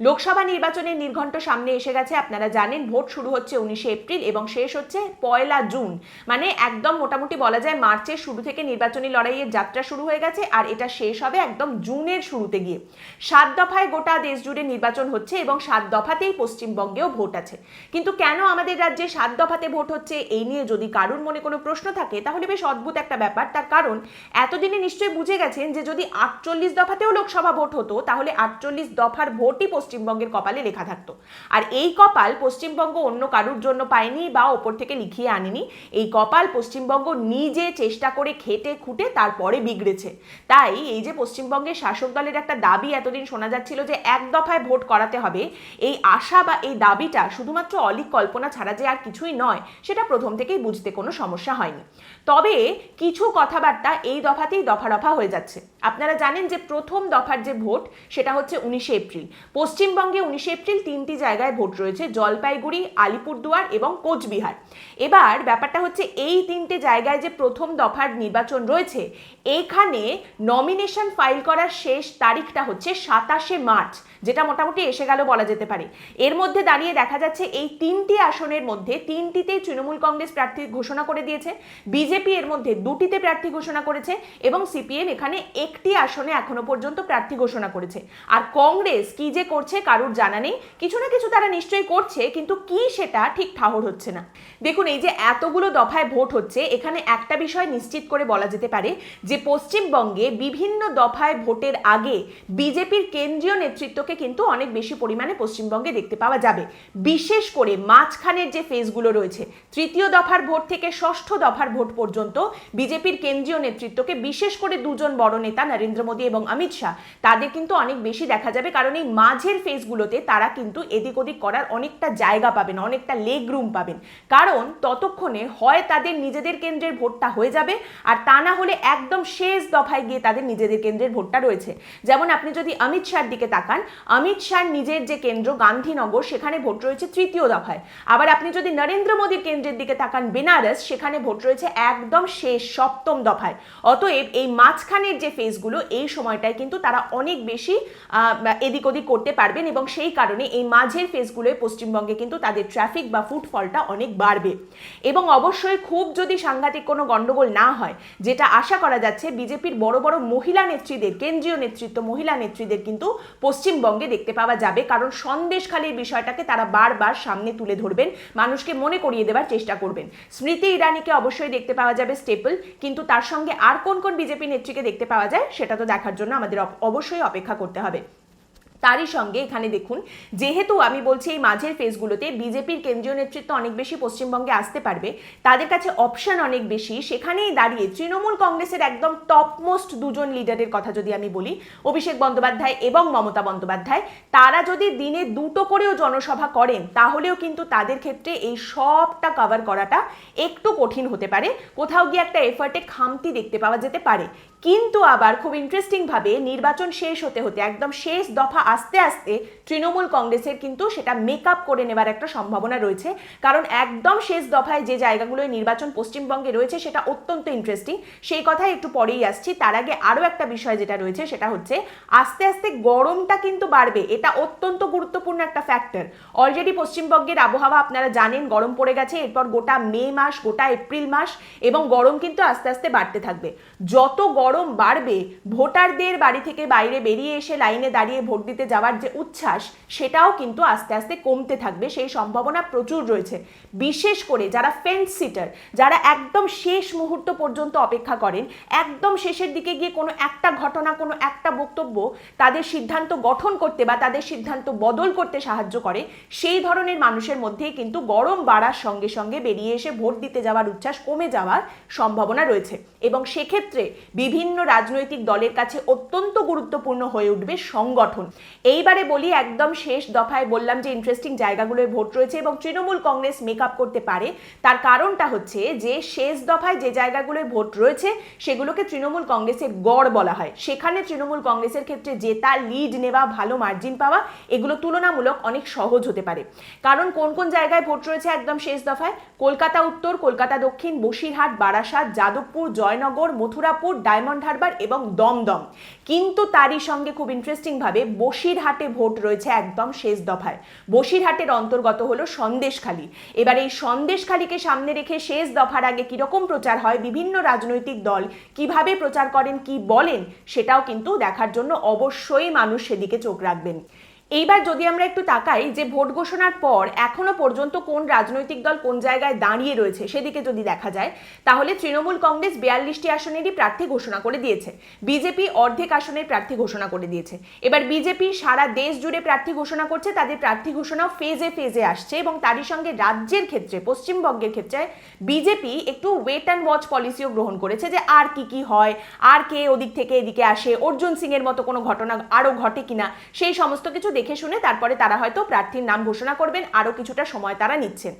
লোকসভা নির্বাচনের নির্ঘণ্ট সামনে এসে গেছে। আপনারা জানেন, ভোট শুরু হচ্ছে উনিশে এপ্রিল এবং শেষ হচ্ছে পয়লা জুন। মানে একদম মোটামুটি বলা যায় মার্চের শুরু থেকে নির্বাচনী লড়াইয়ের যাত্রা শুরু হয়ে গেছে আর এটা শেষ হবে একদম জুনের শুরুতে গিয়ে। সাত দফায় গোটা দেশ জুড়ে নির্বাচন হচ্ছে এবং সাত দফাতেই পশ্চিমবঙ্গেও ভোট আছে। কিন্তু কেন আমাদের রাজ্যে সাত দফাতে ভোট হচ্ছে এই নিয়ে যদি কারুর মনে কোনো প্রশ্ন থাকে, তাহলে বেশ অদ্ভুত একটা ব্যাপার। তার কারণ, এতদিনে নিশ্চয়ই বুঝে গেছেন যে যদি আটচল্লিশ দফাতেও লোকসভা ভোট হতো, তাহলে আটচল্লিশ দফার ভোটই পশ্চিমবঙ্গের কপালে লেখা থাকতো। আর এই কপাল পশ্চিমবঙ্গ অন্য কারুর জন্য পায়নি বা ওপর থেকে লিখিয়ে আনেনি। এই কপাল পশ্চিমবঙ্গ নিজে চেষ্টা করে খেটে খুঁটে তারপরে বিগড়েছে। তাই এই যে পশ্চিমবঙ্গের শাসক দলের একটা দাবি এতদিন শোনা যাচ্ছিল যে এক দফায় ভোট করাতে হবে, এই আশা বা এই দাবিটা শুধুমাত্র অলিক কল্পনা ছাড়া যে আর কিছুই নয়, সেটা প্রথম থেকেই বুঝতে কোনো সমস্যা হয়নি। তবে কিছু কথাবার্তা এই দফাতেই দফা রফা হয়ে যাচ্ছে। আপনারা জানেন যে প্রথম দফার যে ভোট, সেটা হচ্ছে উনিশে এপ্রিল। পশ্চিমবঙ্গে উনিশে এপ্রিল তিনটি জায়গায় ভোট রয়েছে, জলপাইগুড়ি, আলিপুরদুয়ার এবং কোচবিহার। এবার ব্যাপারটা হচ্ছে, এই তিনটে জায়গায় যে প্রথম দফার নির্বাচন রয়েছে এইখানে নমিনেশন ফাইল করার শেষ তারিখটা হচ্ছে সাতাশে মার্চ, যেটা মোটামুটি এসে গেল বলা যেতে পারে। এর মধ্যে দাঁড়িয়ে দেখা যাচ্ছে, এই তিনটি আসনের মধ্যে তিনটিতেই তৃণমূল কংগ্রেস প্রার্থী ঘোষণা করে দিয়েছে, বিজেপি এর মধ্যে দুটিতে প্রার্থী ঘোষণা করেছে এবং সিপিএম এখানে একটি আসনে এখনও পর্যন্ত প্রার্থী ঘোষণা করেছে। আর কংগ্রেস কি যে করছে কারুর জানা নেই। কিছু না কিছু তারা নিশ্চয়ই করছে, কিন্তু কি সেটা ঠিক ঠাহর হচ্ছে না। দেখুন, এই যে এতগুলো দফায় ভোট হচ্ছে, এখানে একটা বিষয় নিশ্চিত করে বলা যেতে পারে যে পশ্চিমবঙ্গে বিভিন্ন দফায় ভোটের আগে বিজেপির কেন্দ্রীয় নেতৃত্বকে কিন্তু অনেক বেশি পরিমাণে পশ্চিমবঙ্গে দেখতে পাওয়া যাবে। বিশেষ করে মাঝখানের যে ফেজগুলো রয়েছে, তৃতীয় দফার ভোট থেকে ষষ্ঠ দফার ভোট পর্যন্ত বিজেপির কেন্দ্রীয় নেতৃত্বকে বিশেষ করে দুজন বড় নেতা নরেন্দ্র মোদী এবং অমিত শাহ, তাদের কিন্তু অনেক বেশি দেখা যাবে। কারণ এই মাঝের ফেজগুলোতে তারা কিন্তু এদিক ওদিক করার অনেকটা জায়গা পাবেন, অনেকটা লেগ রুম পাবেন। কারণ ততক্ষণে হয় তাদের নিজেদের কেন্দ্রের ভোটটা হয়ে যাবে আর তা না হলে একদম শেষ দফায় গিয়ে তাদের নিজেদের কেন্দ্রের ভোটটা রয়েছে। যেমন আপনি যদি অমিত শাহর দিকে তাকান, অমিত শাহর নিজের যে কেন্দ্র গান্ধীনগর, সেখানে ভোট রয়েছে তৃতীয় দফায়। আবার আপনি যদি নরেন্দ্র মোদীর কেন্দ্রের দিকে তাকান, বেনারস, সেখানে ভোট রয়েছে একদম শেষ সপ্তম দফায়। অতএব এই মাঝখানের যে ফেজগুলো এই সময়টায় কিন্তু তারা অনেক বেশি এদিক ওদিক করতে পারবেন এবং সেই কারণে এই মাঝের ফেজগুলোয় পশ্চিমবঙ্গে কিন্তু তাদের ট্রাফিক বা ফুটফলটা অনেক বাড়বে। এবং অবশ্যই খুব যদি সাংঘাতিক কোনো গন্ডগোল না হয়, যেটা আশা করা যাচ্ছে বিজেপির বড় বড় মহিলা নেত্রীদের, কেন্দ্রীয় নেতৃত্ব মহিলা নেত্রীদের কিন্তু পশ্চিমবঙ্গে দেখতে পাওয়া যাবে। কারণ সন্দেশখালীর বিষয়টাকে তারা বারবার সামনে তুলে ধরবেন, মানুষকে মনে করিয়ে দেওয়ার চেষ্টা করবেন। স্মৃতি ইরানিকে অবশ্যই দেখতে পাওয়া যাবে স্টেপল কিন্তু তার সঙ্গে আর কোন কোন বিজেপি নেত্রীকে দেখতে পাওয়া যায় সেটা তো দেখার জন্য আমাদের অবশ্যই অপেক্ষা করতে হবে। তারই সঙ্গে এখানে দেখুন, যেহেতু আমি বলছি এই মাঝের ফেজগুলোতে বিজেপির কেন্দ্রীয় নেতৃত্ব অনেক বেশি পশ্চিমবঙ্গে আসতে পারবে, তাদের কাছে অপশন অনেক বেশি। সেখানেই দাঁড়িয়ে তৃণমূল কংগ্রেসের একদম টপমোস্ট দুজন লিডারের কথা যদি আমি বলি, অভিষেক বন্দ্যোপাধ্যায় এবং মমতা বন্দ্যোপাধ্যায়, তারা যদি দিনে দুটো করেও জনসভা করেন, তাহলেও কিন্তু তাদের ক্ষেত্রে এই সবটা কভার করাটা একটু কঠিন হতে পারে। কোথাও গিয়ে একটা এফার্টে খামতি দেখতে পাওয়া যেতে পারে। কিন্তু আবার খুব ইন্টারেস্টিং ভাবে নির্বাচন শেষ হতে হতে, একদম শেষ দফা আস্তে আস্তে তৃণমূল কংগ্রেসের কিন্তু সেটা মেকআপ করে নেবার একটা সম্ভাবনা রয়েছে। কারণ একদম শেষ দফায় যে জায়গাগুলোয় নির্বাচন পশ্চিমবঙ্গে রয়েছে সেটা অত্যন্ত ইন্টারেস্টিং সেই কথাই একটু পরেই আসছি। তার আগে আরও একটা বিষয় যেটা রয়েছে সেটা হচ্ছে, আস্তে আস্তে গরমটা কিন্তু বাড়বে। এটা অত্যন্ত গুরুত্বপূর্ণ একটা ফ্যাক্টর অলরেডি পশ্চিমবঙ্গের আবহাওয়া আপনারা জানেন, গরম পড়ে গেছে, এরপর গোটা মে মাস, গোটা এপ্রিল মাস, এবং গরম কিন্তু আস্তে আস্তে বাড়তে থাকবে। যত গরম বাড়বে, ভোটারদের বাড়ি থেকে বাইরে বেরিয়ে এসে লাইনে দাঁড়িয়ে ভোট দিতে যাওয়ার যে উচ্ছ্বাস, সেটাও কিন্তু আস্তে আস্তে কমতে থাকবে, সেই সম্ভাবনা প্রচুর রয়েছে। বিশেষ করে যারা ফেন্স সিটার যারা একদম শেষ মুহূর্ত পর্যন্ত অপেক্ষা করেন, একদম শেষের দিকে গিয়ে কোনো একটা ঘটনা, কোনো একটা বক্তব্য তাদের সিদ্ধান্ত গঠন করতে বা তাদের সিদ্ধান্ত বদল করতে সাহায্য করে, সেই ধরনের মানুষের মধ্যেই কিন্তু গরম বাড়ার সঙ্গে সঙ্গে বেরিয়ে এসে ভোট দিতে যাওয়ার উচ্ছ্বাস কমে যাওয়ার সম্ভাবনা রয়েছে। এবং সেক্ষেত্রে বিভিন্ন রাজনৈতিক দলের কাছে অত্যন্ত গুরুত্বপূর্ণ হয়ে উঠবে সংগঠন। এইবারে বলি একদম শেষ দফায় বললাম যে ইন্টারেস্টিং জায়গাগুলোয় ভোট রয়েছে এবং তৃণমূল কংগ্রেস মেকআপ করতে পারে। তার কারণটা হচ্ছে যে শেষ দফায় যে জায়গাগুলোয় ভোট রয়েছে সেগুলোকে তৃণমূল কংগ্রেসের গড় বলা হয়। সেখানে তৃণমূল কংগ্রেসের ক্ষেত্রে জেতা লিড নেওয়া, ভালো মার্জিন পাওয়া এগুলো তুলনামূলক অনেক সহজ হতে পারে। কারণ কোন কোন জায়গায় ভোট রয়েছে একদম শেষ দফায়? কলকাতা উত্তর, কলকাতা দক্ষিণ, Basirhat, Barasat, Jadavpur, Joynagar, Mathurapur, Diamond Diamond Harbour এবং দমদম। কিন্তু তারই সঙ্গে খুব ইন্টারেস্টিংভাবে বসিরহাটে ভোট রয়েছে একদম শেষ দফায়। বসিরহাটের অন্তর্গত হলো সন্দেশখালী। এবার এই সন্দেশখালীকে সামনে রেখে শেষ দফার আগে কীরকম প্রচার হয়, বিভিন্ন রাজনৈতিক দল কীভাবে প্রচার করেন, কি বলেন, সেটাও কিন্তু দেখার জন্য অবশ্যই মানুষ সেদিকে চোখ রাখবেন। এইবার যদি আমরা একটু তাকাই যে ভোট ঘোষণার পর এখনও পর্যন্ত কোন রাজনৈতিক দল কোন জায়গায় দাঁড়িয়ে রয়েছে সেদিকে যদি দেখা যায়, তাহলে তৃণমূল কংগ্রেস বিয়াল্লিশটি আসনেরই প্রার্থী ঘোষণা করে দিয়েছে। বিজেপি অর্ধেক আসনের প্রার্থী ঘোষণা করে দিয়েছে। এবার বিজেপি সারা দেশ জুড়ে প্রার্থী ঘোষণা করছে, তাদের প্রার্থী ঘোষণাও ফেজে ফেজে আসছে এবং তারই সঙ্গে রাজ্যের ক্ষেত্রে, পশ্চিমবঙ্গের ক্ষেত্রে বিজেপি একটু ওয়েট অ্যান্ড ওয়াচ পলিসিও গ্রহণ করেছে যে আর কি কি হয়, আর কে ওদিক থেকে এদিকে আসে, অর্জুন সিং এর মতো কোনো ঘটনা আরও ঘটে কিনা, সেই সমস্ত কিছু দেখে শুনে তারপরে তারা হয়তো প্রার্থীর নাম ঘোষণা করবেন আরও কিছুটা সময় তারা নিচ্ছেন।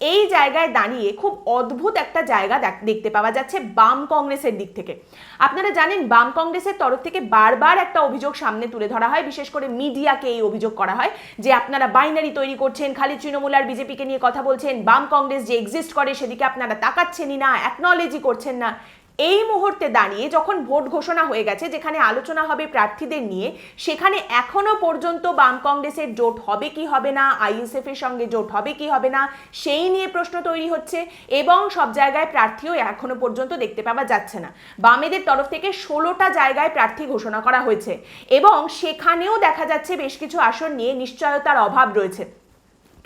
এই জায়গায় দাঁড়িয়ে খুব অদ্ভুত একটা জায়গা দেখ- দেখতে পাওয়া যাচ্ছে বাম কংগ্রেসের দিক থেকে। আপনারা জানেন বাম কংগ্রেসের তরফ থেকে বারবার একটা অভিযোগ সামনে তুলে ধরা হয়, বিশেষ করে মিডিয়াকে এই অভিযোগ করা হয় যে আপনারা বাইনারি তৈরি করছেন খালি তৃণমূল আর বিজেপিকে নিয়ে কথা বলছেন, বাম কংগ্রেস যে এক্সিস্ট করে সেদিকে আপনারা তাকাচ্ছেনই না অ্যাকনলেজই করছেন না। এই মুহূর্তে দাঁড়িয়ে যখন ভোট ঘোষণা হয়ে গেছে, যেখানে আলোচনা হবে প্রার্থীদের নিয়ে, সেখানে এখনও পর্যন্ত বাম কংগ্রেসের জোট হবে কি হবে না, আইএসএফ এর সঙ্গে জোট হবে কি হবে না, সেই নিয়ে প্রশ্ন তৈরি হচ্ছে এবং সব জায়গায় প্রার্থীও এখনও পর্যন্ত দেখতে পাওয়া যাচ্ছে না। বামেদের তরফ থেকে ষোলোটা জায়গায় প্রার্থী ঘোষণা করা হয়েছে এবং সেখানেও দেখা যাচ্ছে বেশ কিছু আসন নিয়ে নিশ্চয়তার অভাব রয়েছে।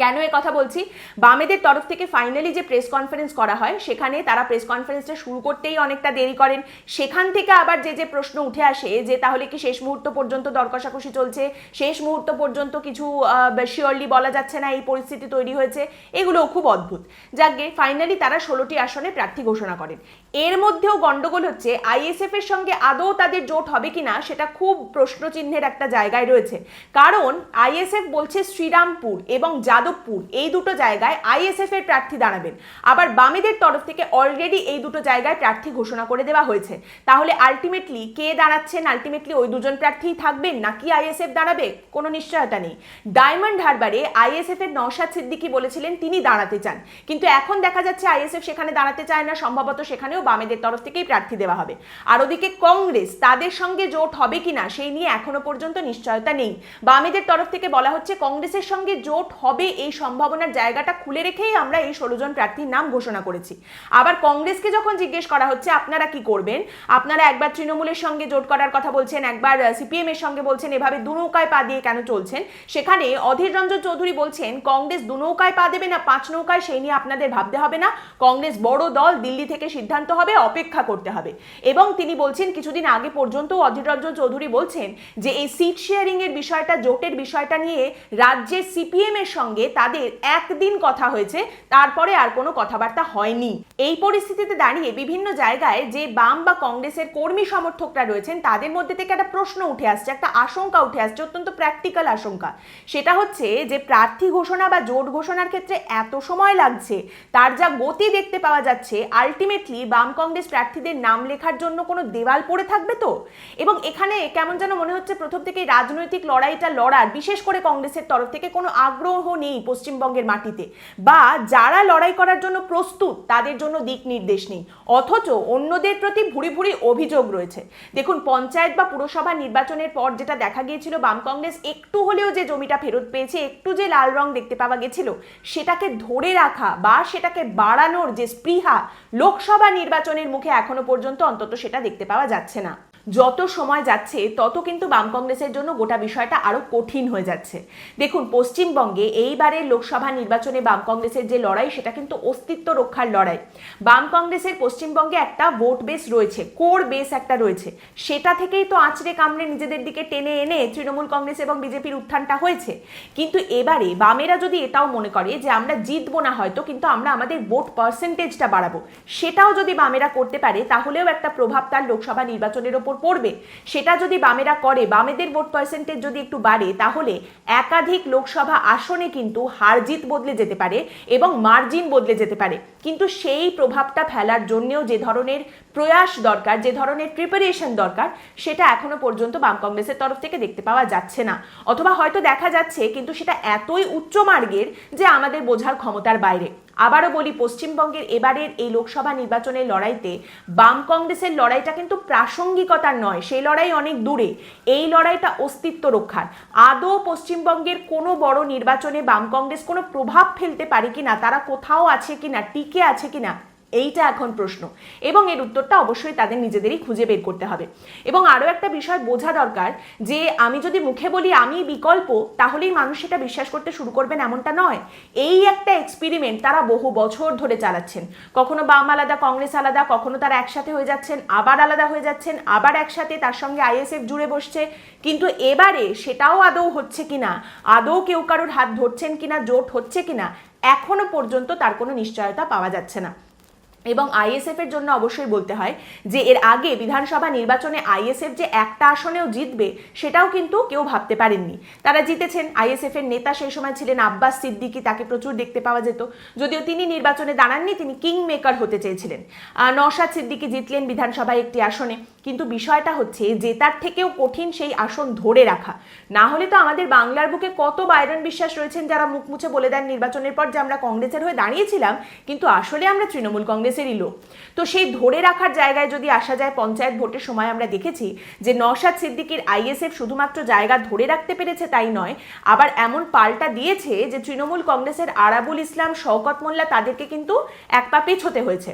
কেন এ কথা বলছি? বামেদের তরফ থেকে ফাইনালি যে প্রেস কনফারেন্স করা হয়, সেখানে তারা প্রেস কনফারেন্সটা শুরু করতেই অনেকটা দেরি করেন। সেখান থেকে আবার যে যে প্রশ্ন উঠে আসে যে, তাহলে কি শেষ মুহূর্ত পর্যন্ত দর কষাকষি চলছে? শেষ মুহূর্ত পর্যন্ত কিছু শিওরলি বলা যাচ্ছে না এই পরিস্থিতি তৈরি হয়েছে। এগুলোও খুব অদ্ভুত। যাকে ফাইনালি তারা ষোলোটি আসনে প্রার্থী ঘোষণা করেন। এর মধ্যেও গন্ডগোল হচ্ছে আইএসএফ এর সঙ্গে আদৌ তাদের জোট হবে কিনা, সেটা খুব প্রশ্নচিহ্নের একটা জায়গায় রয়েছে। কারণ আইএসএফ বলছে শ্রীরামপুর এবং যাদবপুর এই দুটো জায়গায় আইএসএফ এর প্রার্থী দাঁড়াবেন। আবার বামেদের তরফ থেকে অলরেডি এই দুটো জায়গায় প্রার্থী ঘোষণা করে দেওয়া হয়েছে। তাহলে আলটিমেটলি কে দাঁড়াচ্ছেন? আলটিমেটলি ওই দুজন প্রার্থীই থাকবেন নাকি আইএসএফ দাঁড়াবে? কোনো নিশ্চয়তা নেই। ডায়মন্ড হারবারে আইএসএফ এর নওশাদ সিদ্দিকি বলেছিলেন তিনি দাঁড়াতে চান। কিন্তু এখন দেখা যাচ্ছে আইএসএফ সেখানে দাঁড়াতে চায় না, সম্ভবত সেখানেও বামেদের তরফ থেকেই প্রার্থী দেওয়া হবে। আর ওদিকে কংগ্রেস, তাদের সঙ্গে জোট হবে কিনা সেই নিয়ে এখনও পর্যন্ত নিশ্চয়তা নেই। বামেদের তরফ থেকে বলা হচ্ছে কংগ্রেসের সঙ্গে জোট হবে এই সম্ভাবনার জায়গাটা খুলে রেখেই আমরা এই ষোলো জন প্রার্থীর নাম ঘোষণা করেছি। আবার কংগ্রেসকে যখন জিজ্ঞেস করা হচ্ছে, আপনারা কি করবেন? আপনারা একবার তৃণমূলের সঙ্গে জোট করার কথা বলছেন, একবার সিপিএম এর সঙ্গে বলছেন, এভাবে দু নৌকায় পা দিয়ে কেন চলছেন? সেখানে অধীর রঞ্জন চৌধুরী বলছেন, কংগ্রেস দু নৌকায় পা দেবে না, পাঁচ নৌকায় সেই নিয়ে আপনাদের ভাবতে হবে না। কংগ্রেস বড় দল, দিল্লি থেকে সিদ্ধান্ত হবে, অপেক্ষা করতে হবে। এবং তিনি বলছেন, কিছুদিন আগে পর্যন্ত অধীর রঞ্জন চৌধুরী বলছেন যে, এই সিট শেয়ারিং এর বিষয়টা, জোটের বিষয়টা নিয়ে রাজ্যের সিপিএম এর সঙ্গে তাদের একদিন কথা হয়েছে, তারপরে আর কোনো কথাবার্তা হয়নি। এই পরিস্থিতিতে দাঁড়িয়ে বিভিন্ন জায়গায় যে বাম বা কংগ্রেসের কর্মী সমর্থকরা রয়েছেন, তাদের মধ্যে থেকে একটা প্রশ্ন উঠে আসছে, একটা আশঙ্কা উঠে আসছে, অত্যন্ত প্র্যাকটিক্যাল আশঙ্কা। সেটা হচ্ছে যে প্রার্থী ঘোষণা বা জোট ঘোষণার ক্ষেত্রে এত সময় লাগছে, তার যা গতি দেখতে পাওয়া যাচ্ছে আলটিমেটলি বাম কংগ্রেস প্রার্থীদের নাম লেখার জন্য কোনো দেওয়াল পড়ে থাকবে তো? এবং এখানে কেমন যেন মনে হচ্ছে প্রথম থেকেই রাজনৈতিক লড়াইটা লড়ার, বিশেষ করে কংগ্রেসের তরফ থেকে কোনো আগ্রহ নেই। পশ্চিমবঙ্গের মাটিতে। বা যারা লড়াই করার জন্য প্রস্তুত, তাদের জন্য দিক নির্দেশ নেই। অথচ অন্যদের প্রতি ভুরি ভুরি অভিযোগ রয়েছে। দেখুন, পঞ্চায়েত বা পুরসভা নির্বাচনের পর যেটা দেখা গিয়েছিল, বাম কংগ্রেস একটু হলেও যে জমিটা ফেরত পেয়েছে, একটু যে লাল রং দেখতে পাওয়া গেছিল, সেটাকে ধরে রাখা বা সেটাকে বাড়ানোর যে স্পৃহা, লোকসভা নির্বাচনের মুখে এখনও পর্যন্ত অন্তত সেটা দেখতে পাওয়া যাচ্ছে না। যত সময় যাচ্ছে, তত কিন্তু বাম কংগ্রেসের জন্য গোটা বিষয়টা আরও কঠিন হয়ে যাচ্ছে। দেখুন, পশ্চিমবঙ্গে এইবারের লোকসভা নির্বাচনে বাম কংগ্রেসের যে লড়াই, সেটা কিন্তু অস্তিত্ব রক্ষার লড়াই। বাম কংগ্রেসের পশ্চিমবঙ্গে একটা ভোট বেস রয়েছে, কোর বেস একটা রয়েছে। সেটা থেকেই তো আঁচড়ে কামড়ে নিজেদের দিকে টেনে এনে তৃণমূল কংগ্রেস এবং বিজেপির উত্থানটা হয়েছে। কিন্তু এবারে বামেরা যদি এটাও মনে করে যে আমরা জিতবো না হয়তো, কিন্তু আমরা আমাদের ভোট পার্সেন্টেজটা বাড়াবো। সেটাও যদি বামেরা করতে পারে, তাহলেও একটা প্রভাব তার লোকসভা নির্বাচনের ওপর পড়বে, সেটা যদি বামেরা করে, বামেদের ভোট পার্সেন্টেজ যদি একটু বাড়ে, তাহলে একাধিক লোকসভা আসনে কিন্তু হার জিত বদলে যেতে পারে এবং মার্জিন বদলে যেতে পারে। কিন্তু সেই প্রভাবটা ফেলার জন্যেও যে ধরনের প্রয়াস দরকার, যে ধরনের প্রিপারেশন দরকার, সেটা এখনও পর্যন্ত বাম কংগ্রেসের তরফ থেকে দেখতে পাওয়া যাচ্ছে না। অথবা হয়তো দেখা যাচ্ছে, কিন্তু সেটা এতই উচ্চ মার্গের যে আমাদের বোঝার ক্ষমতার বাইরে। আবারও বলি, পশ্চিমবঙ্গের এবারের এই লোকসভা নির্বাচনের লড়াইতে বাম কংগ্রেসের লড়াইটা কিন্তু প্রাসঙ্গিকতার নয়, সেই লড়াই অনেক দূরে। এই লড়াইটা অস্তিত্ব রক্ষার। আদৌ পশ্চিমবঙ্গের কোনো বড় নির্বাচনে বাম কংগ্রেস কোনো প্রভাব ফেলতে পারে কিনা, তারা কোথাও আছে কি না টিকে আছে কিনা এইটা এখন প্রশ্ন। এবং এর উত্তরটা অবশ্যই তাদের নিজেদেরই খুঁজে বের করতে হবে। এবং আরও একটা বিষয় বোঝা দরকার যে আমি যদি মুখে বলি আমি বিকল্প, তাহলেই মানুষ সেটা বিশ্বাস করতে শুরু করবেন এমনটা নয়। এই একটা এক্সপেরিমেন্ট তারা বহু বছর ধরে চালাচ্ছেন। কখনো বাম আলাদা, কংগ্রেস আলাদা, কখনো তারা একসাথে হয়ে যাচ্ছেন, আবার আলাদা হয়ে যাচ্ছেন, আবার একসাথে তার সঙ্গে আইএসএফ জুড়ে বসছে। কিন্তু এবারে সেটাও আদৌ হচ্ছে কিনা? আদৌ কেউ কারোর হাত ধরছেন কিনা? জোট হচ্ছে কিনা? এখনও পর্যন্ত তার কোনো নিশ্চয়তা পাওয়া যাচ্ছে না। এবং আইএসএফ এর জন্য অবশ্যই বলতে হয় যে এর আগে বিধানসভা নির্বাচনে আইএসএফ যে একটা আসনেও জিতবে সেটাও কিন্তু কেউ ভাবতে পারেননি। তারা জিতেছেন আইএসএফ এর নেতা সেই সময় ছিলেন আব্বাস সিদ্দিকি তাকে প্রচুর দেখতে পাওয়া যেত। যদিও তিনি নির্বাচনে দাঁড়াননি তিনি কিং মেকার হতে চেয়েছিলেন। আহ, নওশাদ সিদ্দিকি জিতলেন বিধানসভায় একটি আসনে। কিন্তু বিষয়টা হচ্ছে জেতার থেকেও কঠিন সেই আসন ধরে রাখা। না হলে তো আমাদের বাংলার বুকে কত বাইরন বিশ্বাস রয়েছেন যারা মুখ মুছে বলে দেন নির্বাচনের পর যে আমরা কংগ্রেসের হয়ে দাঁড়িয়েছিলাম কিন্তু আসলে আমরা তৃণমূল কংগ্রেসেরই লোক তো সেই ধরে রাখার জায়গায় যদি আসা যায় পঞ্চায়েত ভোটের সময় আমরা দেখেছি যে নওশাদ সিদ্দিকির আইএসএফ শুধুমাত্র জায়গা ধরে রাখতে পেরেছে তাই নয়, আবার এমন পাল্টা দিয়েছে যে তৃণমূল কংগ্রেসের আরাবুল ইসলাম, শওকত মোল্লা তাদেরকে কিন্তু এক পা পেছোতে হয়েছে।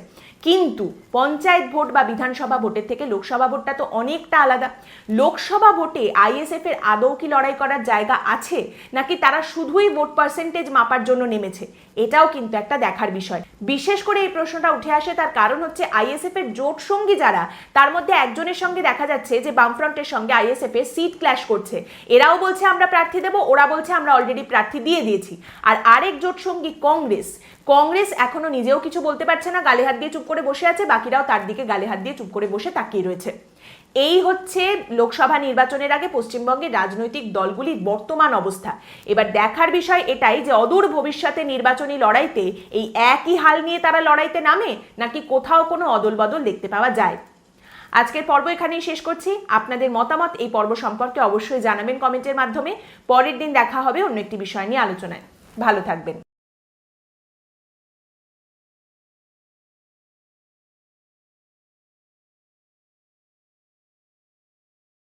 কিন্তু পঞ্চায়েত ভোট বা বিধানসভা ভোটের থেকে লোকসভা ভোটটা তো অনেকটা আলাদা। লোকসভা ভোটে আইএসএফ এর আদৌ কি লড়াই করার জায়গা আছে? নাকি তারা শুধুই ভোট পার্সেন্টেজ মাপার জন্য নেমেছে? এটাও কিন্তু একটা দেখার বিষয়। বিশেষ করে এই প্রশ্নটা উঠে আসে তার কারণ হচ্ছে আইএসএফ এর জোট সঙ্গী যারা, তার মধ্যে একজনের সঙ্গে দেখা যাচ্ছে যে বামফ্রন্টের সঙ্গে আইএসএফ এর সিট ক্ল্যাশ করছে। এরাও বলছে আমরা প্রার্থী দেবো, ওরা বলছে আমরা অলরেডি প্রার্থী দিয়ে দিয়েছি। আর আরেক জোট সঙ্গী কংগ্রেস কংগ্রেস এখনও নিজেও কিছু বলতে পারছে না, গালে হাত দিয়ে চুপ করে বসে আছে, বাকিরাও তার দিকে গালে হাত দিয়ে চুপ করে বসে তাকিয়ে রয়েছে। এই হচ্ছে লোকসভা নির্বাচনের আগে পশ্চিমবঙ্গের রাজনৈতিক দলগুলির বর্তমান অবস্থা। এবার দেখার বিষয় এটাই যে, অদূর ভবিষ্যতে নির্বাচনী লড়াইতে এই একই হাল নিয়ে তারা লড়াইতে নামে, নাকি কোথাও কোনো অদল বদল দেখতে পাওয়া যায়? আজকের পর্ব এখানেই শেষ করছি। আপনাদের মতামত এই পর্ব সম্পর্কে অবশ্যই জানাবেন কমেন্টের মাধ্যমে। পরের দিন দেখা হবে অন্য একটি বিষয় নিয়ে আলোচনায়। ভালো থাকবেন।